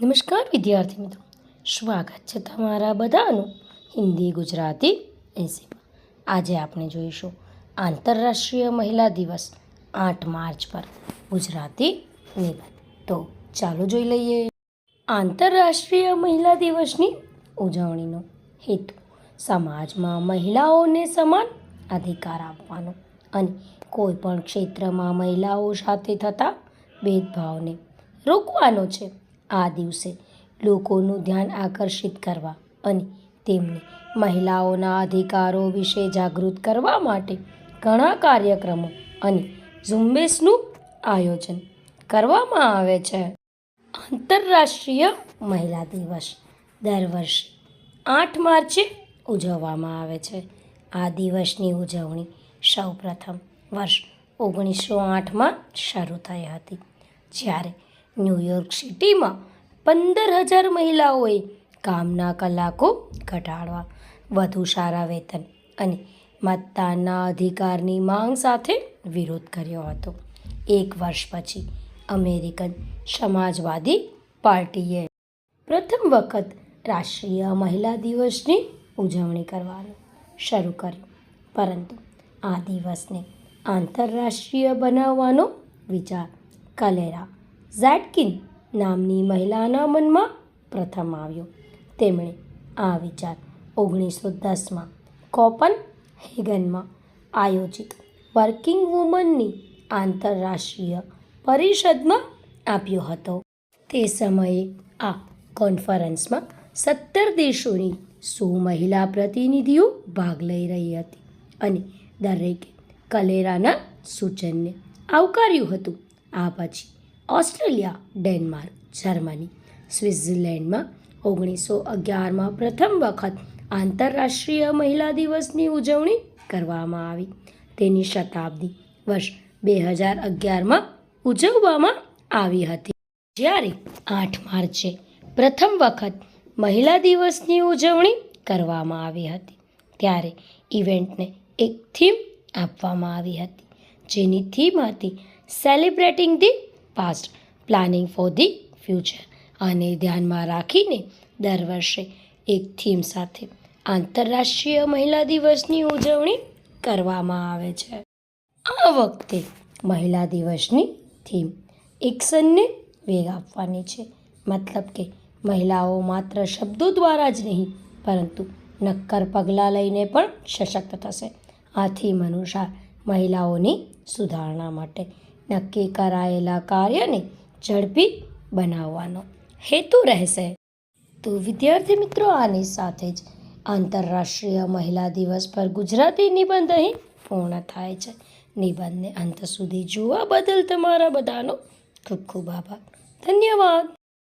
નમસ્કાર વિદ્યાર્થી મિત્રો. સ્વાગત છે તમારા બધાનું હિન્દી ગુજરાતી એસીમાં આજે આપણે જોઈશું આંતરરાષ્ટ્રીય મહિલા દિવસ આઠ માર્ચ પર ગુજરાતી નિબંધ. તો ચાલો જોઈ લઈએ. આંતરરાષ્ટ્રીય મહિલા દિવસની ઉજવણીનો હેતુ સમાજમાં મહિલાઓને સમાન અધિકાર આપવાનો અને કોઈપણ ક્ષેત્રમાં મહિલાઓ સાથે થતા ભેદભાવને રોકવાનો છે. આ દિવસે લોકોનું ધ્યાન આકર્ષિત કરવા અને તેમને મહિલાઓના અધિકારો વિશે જાગૃત કરવા માટે ઘણા કાર્યક્રમો અને ઝુંબેશનું આયોજન કરવામાં આવે છે. આંતરરાષ્ટ્રીય મહિલા દિવસ દર વર્ષે આઠ માર્ચે ઉજવવામાં આવે છે. આ દિવસની ઉજવણી સૌપ્રથમ વર્ષ ઓગણીસો આઠમાં શરૂ થઈ હતી. જ્યારે ન્યૂયોર્ક સિટીમાં પંદર હજાર મહિલાઓએ કામના કલાકો ઘટાડવા, વધુ સારા વેતન અને મતદાનના અધિકારની માંગ સાથે વિરોધ કર્યો હતો. એક વર્ષ પછી અમેરિકન સમાજવાદી પાર્ટીએ પ્રથમ વખત રાષ્ટ્રીય મહિલા દિવસની ઉજવણી કરવાનું શરૂ કર્યું. પરંતુ આ દિવસને આંતરરાષ્ટ્રીય બનાવવાનો વિચાર કલેરા ઝેટકિન નામની મહિલાના મનમાં પ્રથમ આવ્યો. તેમણે આ વિચાર ઓગણીસો દસમાં કોપન હેગનમાં આયોજિત વર્કિંગ વુમનની આંતરરાષ્ટ્રીય પરિષદમાં આપ્યો હતો. તે સમયે આ કોન્ફરન્સમાં સત્તર દેશોની સો મહિલા પ્રતિનિધિઓ ભાગ લઈ રહી હતી અને દરેકે કલેરાના સૂચનને આવકાર્યું હતું. આ પછી ઓસ્ટ્રેલિયા, ડેનમાર્ક, જર્મની, સ્વિટ્ઝરલેન્ડમાં ઓગણીસો અગિયારમાં પ્રથમ વખત આંતરરાષ્ટ્રીય મહિલા દિવસની ઉજવણી કરવામાં આવી. તેની શતાબ્દી વર્ષ બે હજાર અગિયારમાં ઉજવવામાં આવી હતી. જ્યારે આઠ માર્ચે પ્રથમ વખત મહિલા દિવસની ઉજવણી કરવામાં આવી હતી, ત્યારે ઇવેન્ટને એક થીમ આપવામાં આવી હતી, જેની થીમ હતી celebrating the past planning for the future આને ધ્યાનમાં રાખીને દર વર્ષે એક થીમ સાથે આંતરરાષ્ટ્રીય મહિલા દિવસની ઉજવણી કરવામાં આવે છે. આ વખતે મહિલા દિવસની થીમ એક્શનને વેગ આપવાની છે. મતલબ કે મહિલાઓ માત્ર શબ્દો દ્વારા જ નહીં, પરંતુ નક્કર પગલાં લઈને પણ સશક્ત થશે. આ થીમ અનુસાર મહિલાઓની સુધારણા માટે નક્કી કરાયેલા કાર્યને ઝડપી બનાવવાનો હેતુ રહેશે. તો વિદ્યાર્થી મિત્રો, આની સાથે જ આંતરરાષ્ટ્રીય મહિલા દિવસ પર ગુજરાતી નિબંધ અહીં પૂર્ણ થાય છે. નિબંધને અંત સુધી જોવા બદલ તમારા બધાનો ખૂબ ખૂબ આભાર. ધન્યવાદ.